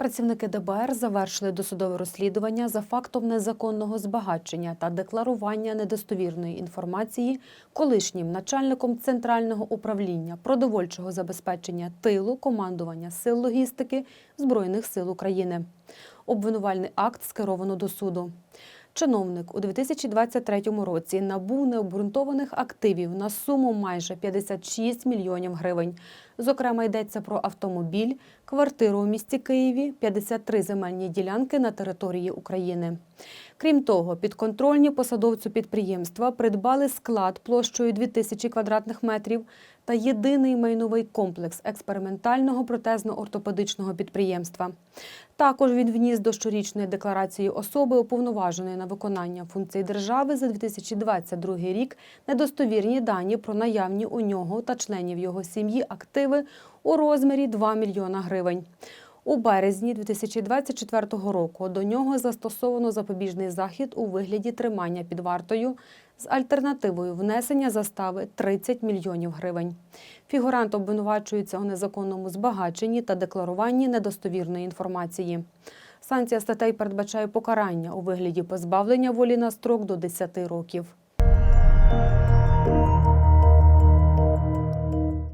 Працівники ДБР завершили досудове розслідування за фактом незаконного збагачення та декларування недостовірної інформації колишнім начальником центрального управління продовольчого забезпечення тилу командування сил логістики Збройних сил України. Обвинувальний акт скеровано до суду. Чиновник у 2023 році набув необґрунтованих активів на суму майже 56 мільйонів гривень. Зокрема, йдеться про автомобіль, квартиру у місті Києві, 53 земельні ділянки на території України. Крім того, підконтрольні посадовцю підприємства придбали склад площею 2000 квадратних метрів та єдиний майновий комплекс експериментального протезно-ортопедичного підприємства. Також він вніс до щорічної декларації особи, уповноваженої на виконання функцій держави за 2022 рік, недостовірні дані про наявні у нього та членів його сім'ї активи у розмірі 2 мільйона гривень. У березні 2024 року до нього застосовано запобіжний захід у вигляді тримання під вартою з альтернативою внесення застави 30 мільйонів гривень. Фігурант обвинувачується у незаконному збагаченні та декларуванні недостовірної інформації. Санкція статей передбачає покарання у вигляді позбавлення волі на строк до 10 років.